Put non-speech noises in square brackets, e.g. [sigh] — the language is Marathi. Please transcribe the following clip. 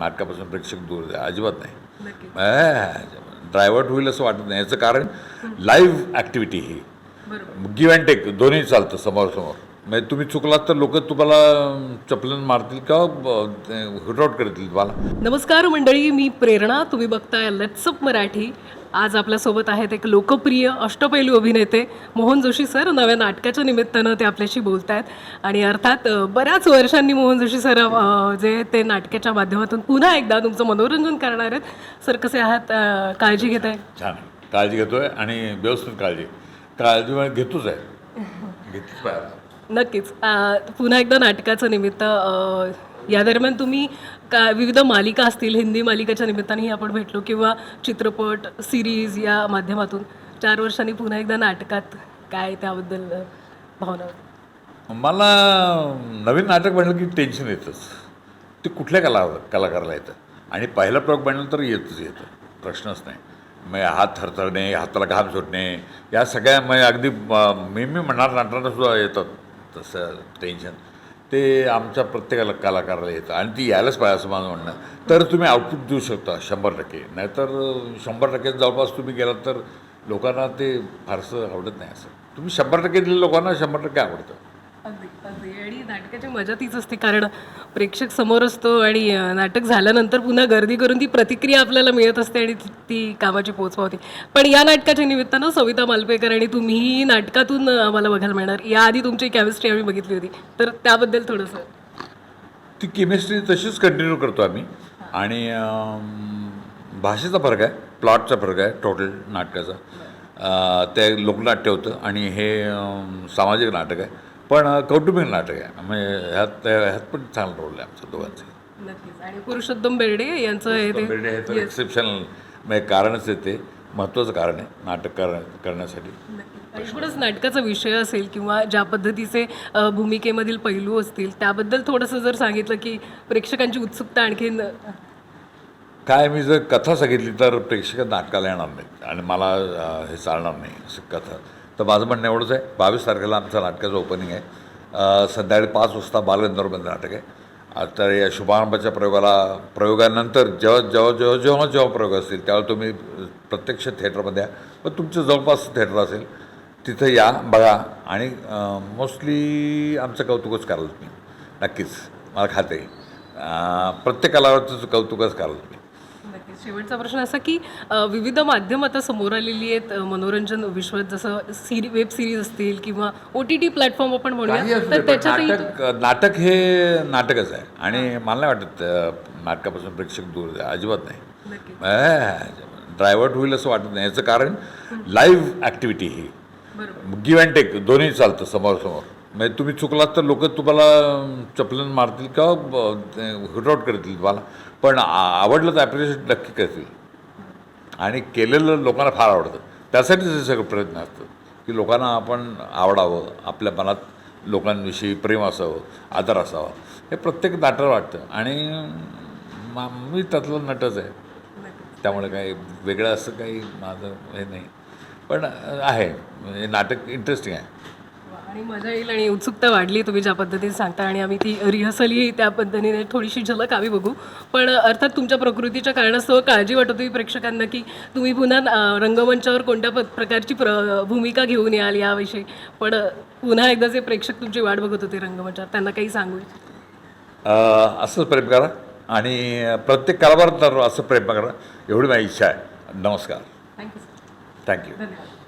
नाटकापासून प्रेक्षक दूर आहे. अजिबात नाही. ड्रायव्हर्ट होईल असं वाटत नाही. याचं कारण लाईव्ह ॲक्टिव्हिटी ही. गिव्ह अँड टेक दोन्ही चालतं समोरासमोर म्हणजे तुम्ही चुकलात तर लोक तुम्हाला चपलन मारतील किंवा हुटआउट करतील तुम्हाला? नमस्कार मंडळी मी प्रेरणा तुम्ही बघताय लेट्सअप मराठी. आज आपल्यासोबत आहेत एक लोकप्रिय अष्टपैलू अभिनेते मोहन जोशी सर. नव्या नाटकाच्या निमित्तानं ते आपल्याशी बोलत आहेत आणि अर्थात बऱ्याच वर्षांनी मोहन जोशी सर जे ते नाटकाच्या माध्यमातून पुन्हा एकदा तुमचं मनोरंजन करणार आहेत. सर कसे आहात? काळजी घेत आहे? छान. काळजी घेतोय आणि व्यवस्थित काळजी. काळजी घेतोच आहे. [laughs] घेतलीच पाहिजे. नक्कीच. पुन्हा एकदा नाटकाचं निमित्त या दरम्यान तुम्ही का विविध मालिका असतील हिंदी मालिकेच्या निमित्तानेही आपण भेटलो किंवा चित्रपट सिरीज या माध्यमातून चार वर्षांनी पुन्हा एकदा नाटकात काय त्याबद्दल भावना? मला नवीन नाटक बनलं की टेन्शन येतंच. ते कुठल्या कला कलाकाराला येतं? आणि पहिला प्रयोग बनलं तर येतच येतं. प्रश्नच नाही. मग हात थरथरणे हाताला घाम सुटणे या सगळ्या मग अगदी मी मी म्हणणार नाटकांना सुद्धा येतात. तसं टेन्शन ते आमच्या प्रत्येकाला कलाकाराला येतं. आणि ती यायलाच पाहिजे असं माझं म्हणणं. तर तुम्ही आउटपुट देऊ शकता शंभर टक्के. नाहीतर शंभर टक्के जवळपास तुम्ही गेलात तर लोकांना ते फारसं आवडत नाही असं. तुम्ही शंभर टक्के दिले लोकांना शंभर टक्के आवडतं. अगदी आणि नाटकाची मजा तीच असते कारण प्रेक्षक समोर असतो आणि नाटक झाल्यानंतर पुन्हा गर्दी करून ती प्रतिक्रिया आपल्याला मिळत असते आणि ती- ती कामाची पोचपावती. पण या नाटकाच्या निमित्तानं सविता मालपेकर आणि तुम्ही नाटकातून आम्हाला बघायला मिळणार. याआधी तुमची केमिस्ट्री आम्ही बघितली होती. तर त्याबद्दल थोडंसं. ती केमिस्ट्री तशीच कंटिन्यू करतो आम्ही. आणि भाषेचा फरक आहे प्लॉटचा फरक आहे टोटल नाटकाचा. ते लोकनाट्य होतं आणि हे सामाजिक नाटक आहे. पण कौटुंबिक नाटक आहे. म्हणजे ह्यात ह्यात पण चांगला रोल आहे आमच्या दोघांचे. नक्कीच. आणि पुरुषोत्तम बेर्डे यांचं हे ते बेर्डे हे तर एक्सेप्शनल म्हणजे कारणच आहे ते. महत्त्वाचं कारण आहे नाटक कर करण्यासाठी. नक्की. एकूणच नाटकाचा विषय असेल किंवा ज्या पद्धतीचे अ, भूमिकेमधील पैलू असतील त्याबद्दल थोडंसं जर सांगितलं की प्रेक्षकांची उत्सुकता आणखीन काय मी जर कथा सांगितली तर प्रेक्षक नाटकाला येणार नाहीत. आणि मला अ, हे चालणार नाही असं कथा. तर माझं म्हणणं एवढंच आहे. बावीस तारखेला आमचं नाटकाचं ओपनिंग आहे. संध्याकाळी पाच वाजता बालगंधर्वबंद नाटक आहे. आता तर या शुभारंभाच्या प्रयोगाला प्रयोगानंतर जेव्हा जेव्हा जेव्हा जेव्हा जेव्हा प्रयोग असतील त्यावेळेला तुम्ही प्रत्यक्ष थिएटरमध्ये या. पण तुमचं जवळपास थिएटर असेल तिथं या बघा. आणि मोस्टली आमचं कौतुकच कराल तुम्ही. नक्कीच. मला खाते प्रत्येक कलावरचं कौतुकच कराल तुम्ही. शेवटचा प्रश्न असा की विविध माध्यम आता समोर आलेली आहेत. मनोरंजन विश्वात जसं सिरी वेब सिरीज असतील किंवा ओ टी टी प्लॅटफॉर्म आपण म्हणूया. तर त्याच्यातही नाटक नाटक हे नाटकच आहे. आणि मला नाही वाटत नाटकापासून प्रेक्षक दूर अजिबात नाही. ड्रायव्हर्ट होईल असं वाटत नाही. याचं कारण लाईव्ह ॲक्टिव्हिटी ही. गिव्ह अँड टेक दोन्ही चालतं समोरासमोर म्हणजे तुम्ही चुकलात तर लोक तुम्हाला चपलन मारतील किंवा हुटआउट करतील तुम्हाला. पण आ- आवडलं तर ॲप्रिशिएट नक्की करतील. आणि केलेलं लोकांना फार आवडतं. त्यासाठीच हे सगळं प्रयत्न असतं की लोकांना आपण आवडावं आपल्या मनात लोकांविषयी प्रेम असावं आदर असावा. हे प्रत्येक नाटक वाटतं. आणि मा- मी त्यातलं नटच आहे. त्यामुळे काही वेगळं असं काही माझं हे नाही. पण आहे. म्हणजे नाटक इंटरेस्टिंग आहे. आणि मजा येईल आणि उत्सुकता वाढली तुम्ही ज्या पद्धतीने सांगता आणि आम्ही ती रिहर्सलही त्या पद्धतीने थोडीशी झलक आम्ही बघू. पण अर्थात तुमच्या प्रकृतीच्या कारणास्तव काळजी वाटत होती प्रेक्षकांना की तुम्ही पुन्हा रंगमंचावर कोणत्या प्रकारची प्र भूमिका घेऊन याल याविषयी. पण पुन्हा एकदा जे प्रेक्षक तुमची वाट बघत होते रंगमंचावर त्यांना काही सांगू असंच प्रेम करा आणि प्रत्येक कलाकार तर असं प्रेम करा एवढी माझी इच्छा आहे. नमस्कार. थँक्यू थँक्यू धन्यवाद.